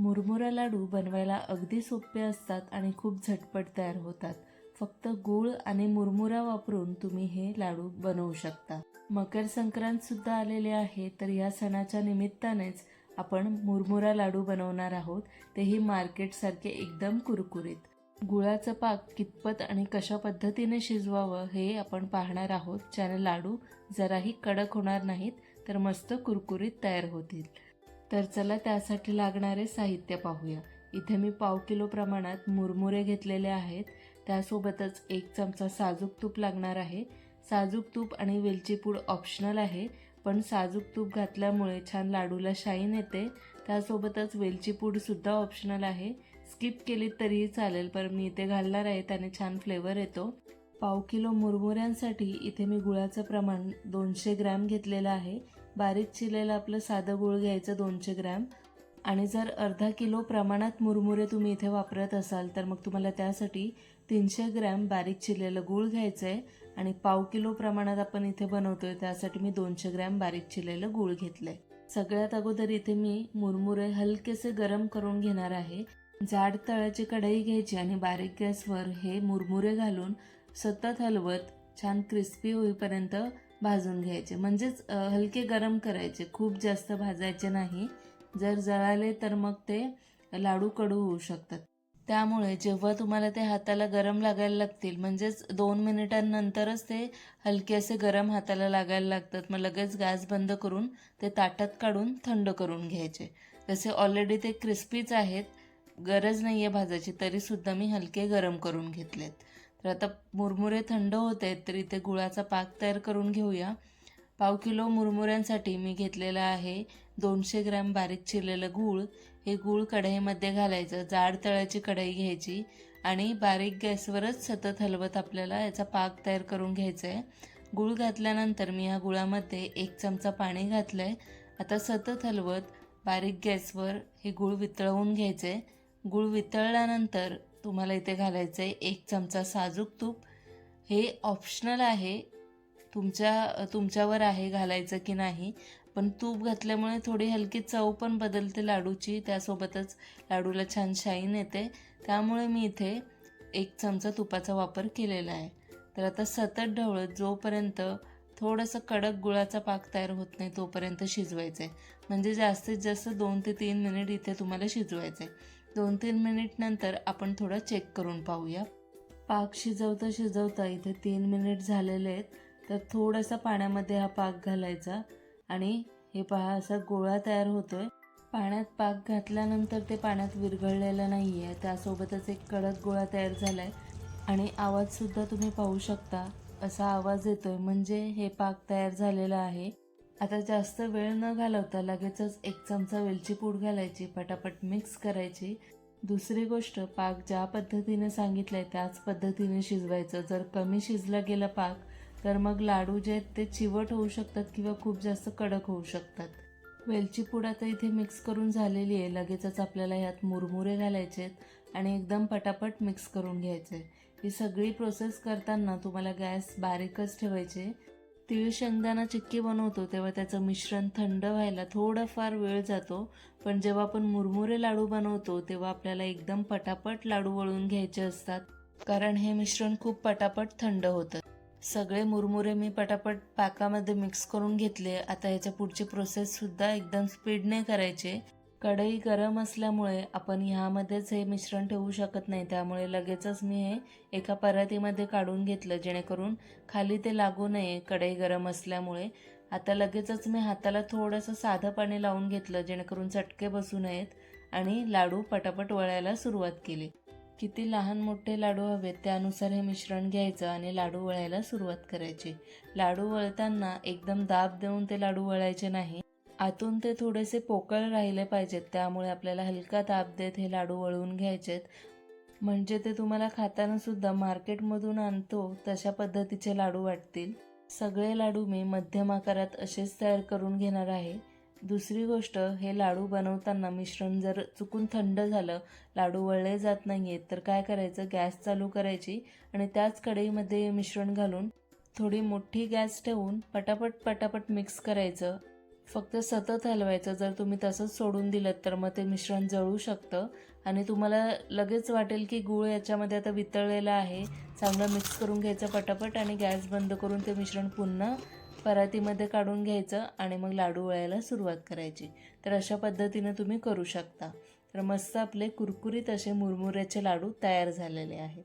मुरमुरा लाडू बनवायला अगदी सोपे असतात आणि खूप झटपट तयार होतात. फक्त गूळ आणि मुरमुरा वापरून तुम्ही हे लाडू बनवू शकता. मकर संक्रांत सुद्धा आलेले आहे तर या सणाच्या निमित्तानेच आपण मुरमुरा लाडू बनवणार आहोत. तेही मार्केटसारखे एकदम कुरकुरीत. गुळाचं पाक कितपत आणि कशा पद्धतीने शिजवावं हे आपण पाहणार आहोत. ज्याने लाडू जराही कडक होणार नाहीत तर मस्त कुरकुरीत तयार होतील. तर चला त्यासाठी लागणारे साहित्य पाहूया. इथे मी पाव किलो प्रमाणात मुरमुरे घेतलेले आहेत. त्यासोबतच एक चमचा साजूक तूप लागणार आहे. साजूक तूप आणि वेलची पूड ऑप्शनल आहे पण साजूक तूप घातल्यामुळे छान लाडूला शाईन येते. त्यासोबतच वेलची पूडसुद्धा ऑप्शनल आहे. स्किप केली तरीही चालेल पण मी इथे घालणार आहे त्याने छान फ्लेवर येतो. पाव किलो मुरमुऱ्यांसाठी इथे मी गुळाचं प्रमाण दोनशे ग्रॅम घेतलेलं आहे. बारीक चिरलेलं आपलं साधं गुळ घ्यायचं दोनशे ग्रॅम. आणि जर अर्धा किलो प्रमाणात मुरमुरे तुम्ही इथे वापरत असाल तर मग तुम्हाला त्यासाठी तीनशे ग्रॅम बारीक चिरलेलं गूळ घ्यायचं आहे आणि पाव किलो प्रमाणात आपण इथे बनवतोय त्यासाठी मी दोनशे ग्रॅम बारीक चिरलेलं गूळ घेतलंय. सगळ्यात अगोदर इथे मी मुरमुरे हलकेसे गरम करून घेणार आहे. जाड तळ्याची कढई घ्यायची आणि बारीक गॅसवर हे मुरमुरे घालून सतत हलवत छान क्रिस्पी होईपर्यंत भाजून घ्यायचे. म्हणजेच हलके गरम करायचे. खूप जास्त भाजायचे नाही. जर जळाले तर मग ते लाडू कडू होऊ शकतात. त्यामुळे जेव्हा तुम्हाला ते हाताला गरम लागायला लागतील म्हणजेच दोन मिनिटांनंतरच ते हलके असे गरम हाताला लागायला लागतात. मग लगेच गॅस बंद करून ते ताटात काढून थंड करून घ्यायचे. तसे ऑलरेडी ते क्रिस्पीच आहेत गरज नाही आहे भाजायची तरीसुद्धा मी हलके गरम करून घेतलेत. तर आता मुरमुरे थंड होत आहेत तर इथे गुळाचा पाक तयार करून घेऊया. पाव किलो मुरमुऱ्यांसाठी मी घेतलेलं आहे दोनशे ग्रॅम बारीक चिरलेलं गूळ. हे गूळ कढईमध्ये घालायचं जाड तळ्याची कढई घ्यायची आणि बारीक गॅसवरच सतत हलवत आपल्याला याचा पाक तयार करून घ्यायचा आहे गूळ घातल्यानंतर मी ह्या गुळामध्ये एक चमचा पाणी घातलं आहे आता सतत हलवत बारीक गॅसवर हे गूळ वितळवून घ्यायचं आहे गूळ वितळल्यानंतर तुम्हाला इथे घालायचं आहे एक चमचा साजूक तूप. हे ऑप्शनल आहे. तुमच्या तुमच्यावर आहे घालायचं की नाही पण तूप घातल्यामुळे थोडी हलकी चव पण बदलते लाडूची. त्यासोबतच लाडूला छान शाईन येते. त्यामुळे मी इथे एक चमचा तुपाचा वापर केलेला आहे. तर आता सतत ढवळत जोपर्यंत थोडंसं कडक गुळाचा पाक तयार होत नाही तोपर्यंत शिजवायचं आहे म्हणजे जास्तीत जास्त दोन ते तीन मिनिट इथे तुम्हाला शिजवायचं आहे दोन तीन मिनिट नंतर आपण थोडं चेक करून पाहूया. पाक शिजवता शिजवता इथे तीन मिनिट झालेले आहेत. तर थोडासा पाण्यामध्ये हा पाक घालायचा. आणि हे पहा असा गोळा तयार होतोय. पाण्यात पाक घातल्यानंतर ते पाण्यात विरघळलेलं नाही आहे त्यासोबतच एक कडक गोळा तयार झाला आहे आणि आवाजसुद्धा तुम्ही पाहू शकता. असा आवाज येतोय. म्हणजे हे पाक तयार झालेला आहे. आता जास्त वेळ न घालवता लगेचच एक चमचा वेलची पूड घालायची पटापट मिक्स करायची. दुसरी गोष्ट पाक ज्या पद्धतीने सांगितलंय त्याच पद्धतीने शिजवायचं. जर कमी शिजला गेला पाक तर मग लाडू जे आहेत ते चिवट होऊ शकतात किंवा खूप जास्त कडक होऊ शकतात. वेलची पूड आता इथे मिक्स करून झालेली आहे. लगेचच आपल्याला यात मुरमुरे घालायचे आहेत आणि एकदम पटापट मिक्स करून घ्यायचे. ही सगळी प्रोसेस करताना तुम्हाला गॅस बारीकच ठेवायचे तीळ शेंगदाणा चिक्की बनवतो तेव्हा त्याचं मिश्रण थंड व्हायला थोडाफार वेळ जातो. पण जेव्हा आपण मुरमुरे लाडू बनवतो तेव्हा आपल्याला एकदम पटापट लाडू वळून घ्यायचे असतात. कारण हे मिश्रण खूप पटापट थंड होतं. सगळे मुरमुरे मी पटापट पाकामध्ये मिक्स करून घेतले. आता याच्या पुढची प्रोसेस सुद्धा एकदम स्पीडने करायचे. कढई गरम असल्यामुळे आपण ह्यामध्येच हे मिश्रण ठेवू शकत नाही. त्यामुळे लगेचच मी हे एका परातीमध्ये काढून घेतलं जेणेकरून खाली ते लागू नये कढई गरम असल्यामुळे. आता लगेचच मी हाताला थोडंसं साधं पाणी लावून घेतलं जेणेकरून चटके बसू नयेत आणि लाडू पटापट वळायला सुरुवात केली. किती लहान मोठे लाडू हवेत त्यानुसार हे मिश्रण घ्यायचं आणि लाडू वळायला सुरुवात करायची. लाडू वळताना एकदम दाब देऊन ते लाडू वळायचे नाही. आतून ते थोडेसे पोकळ राहिले पाहिजेत त्यामुळे आपल्याला हलका ताप देत हे लाडू वळवून घ्यायचेत. म्हणजे ते तुम्हाला खाताना सुद्धा मार्केटमधून आणतो तशा पद्धतीचे लाडू वाटतील. सगळे लाडू मी मध्यम आकारात असेच तयार करून घेणार आहे. दुसरी गोष्ट हे लाडू बनवताना मिश्रण जर चुकून थंड झालं लाडू वळले जात नाही आहेत तर काय करायचं? गॅस चालू करायची आणि त्याच कढईमध्ये मिश्रण घालून थोडी मोठी गॅस ठेवून पटापट पटापट मिक्स करायचं. फक्त सतत हलवायचं. जर तुम्ही तसंच सोडून दिलं तर मग ते मिश्रण जळू शकतं. आणि तुम्हाला लगेच वाटेल की गूळ याच्यामध्ये आता वितळलेला आहे. चांगलं मिक्स करून घ्यायचं पटापट आणि गॅस बंद करून ते मिश्रण पुन्हा परातीमध्ये काढून घ्यायचं आणि मग लाडू वळायला सुरुवात करायची. तर अशा पद्धतीनं तुम्ही करू शकता. तर मस्त आपले कुरकुरीत असे मुरमुऱ्याचे लाडू तयार झालेले आहेत.